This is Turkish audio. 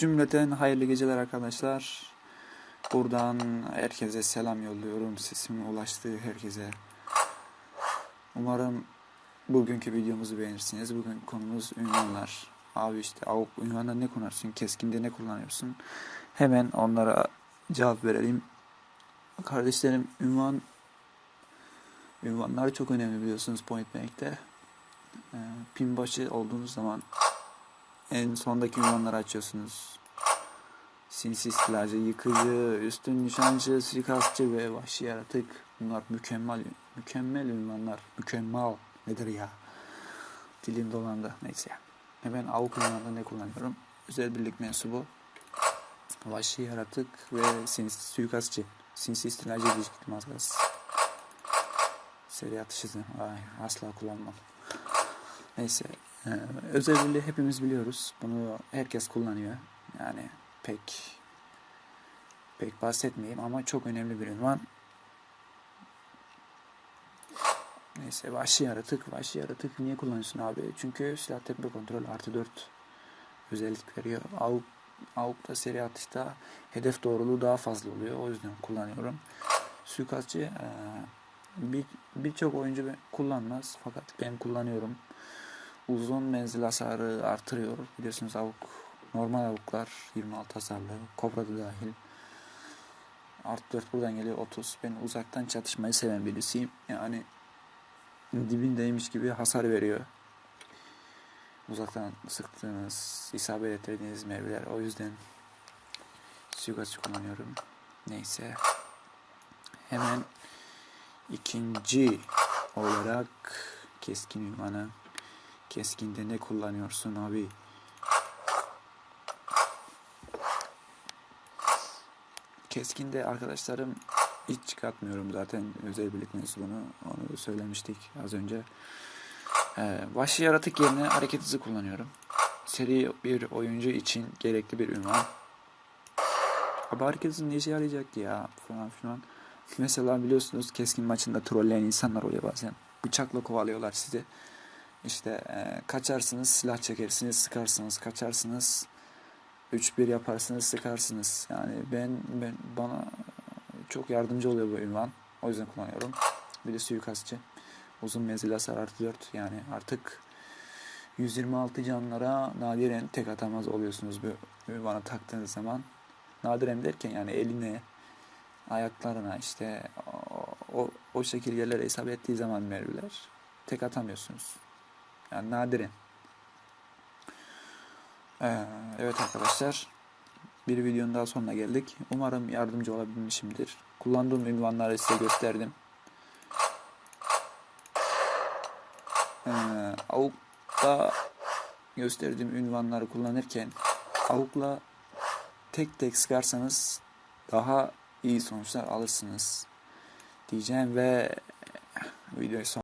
Cümleten hayırlı geceler arkadaşlar. Buradan herkese selam yolluyorum. Sesimin ulaştığı herkese. Umarım bugünkü videomuzu beğenirsiniz. Bugün konumuz ünvanlar. Abi işte avuk ünvanda ne kullarsın? Keskinde ne kullanıyorsun? Hemen onlara cevap verelim. Kardeşlerim ünvan ünvanlar çok önemli biliyorsunuz Point Blank'te. Ee, pin başı olduğunuz zaman en sondaki ünvanları açıyorsunuz. Sinsi istilacı, yıkıcı, üstün nişancı, suikastçı ve vahşi yaratık. Bunlar mükemmel, mükemmel ünvanlar. Mükemmel nedir ya? Dilim dolandı. Neyse. Hemen avuk ünvanında ne kullanıyorum? Özel birlik mensubu. Vahşi yaratık ve sinsi suikastçı. Sinsi istilacı ilişkili gaz. Seri atış hızı. Ay, asla kullanmam. Neyse. Ee, özel birliği hepimiz biliyoruz. Bunu herkes kullanıyor. Yani pek pek bahsetmeyeyim ama çok önemli bir ünvan. Neyse vahşi yaratık. Vahşi yaratık niye kullanıyorsun abi? Çünkü silah tepe kontrol artı 4 özellik veriyor. Avuk, avukta seri atışta hedef doğruluğu daha fazla oluyor. O yüzden kullanıyorum. Suikastçı e, bir birçok oyuncu kullanmaz fakat ben kullanıyorum. Uzun menzil hasarı artırıyor. Biliyorsunuz avuk normal avuklar 26 hasarlı. Kobra da dahil. Artı 4 buradan geliyor 30. Ben uzaktan çatışmayı seven birisiyim. Yani dibindeymiş gibi hasar veriyor. Uzaktan sıktığınız, isabet ettirdiğiniz mevziler. O yüzden suikastçı kullanıyorum. Neyse. Hemen ikinci olarak keskin ünvanı. Keskinde ne kullanıyorsun abi? Keskinde arkadaşlarım hiç çıkartmıyorum zaten özel birlik mensubunu. Onu söylemiştik az önce. Ee, vahşi yaratık yerine hareket hızı kullanıyorum. Seri bir oyuncu için gerekli bir ünvan. Abi hareket hızı ne işe yarayacak ki ya falan filan. Mesela biliyorsunuz keskin maçında trolleyen insanlar oluyor bazen. Bıçakla kovalıyorlar sizi. İşte e, kaçarsınız, silah çekersiniz, sıkarsınız, kaçarsınız. 3-1 yaparsınız, sıkarsınız. Yani ben, ben bana çok yardımcı oluyor bu ünvan. O yüzden kullanıyorum. Bir de suikastçı. Uzun menzil hasar artı 4. Yani artık 126 canlara nadiren tek atamaz oluyorsunuz bu ünvanı taktığınız zaman. Nadiren derken yani eline, ayaklarına işte o, o, o şekil yerlere isabet ettiği zaman mermiler tek atamıyorsunuz. Yani nadiren. Ee, evet arkadaşlar. Bir videonun daha sonuna geldik. Umarım yardımcı olabilmişimdir. Kullandığım ünvanları size gösterdim. Ee, avukta gösterdiğim ünvanları kullanırken avukla tek tek sıkarsanız daha iyi sonuçlar alırsınız diyeceğim ve videoyu son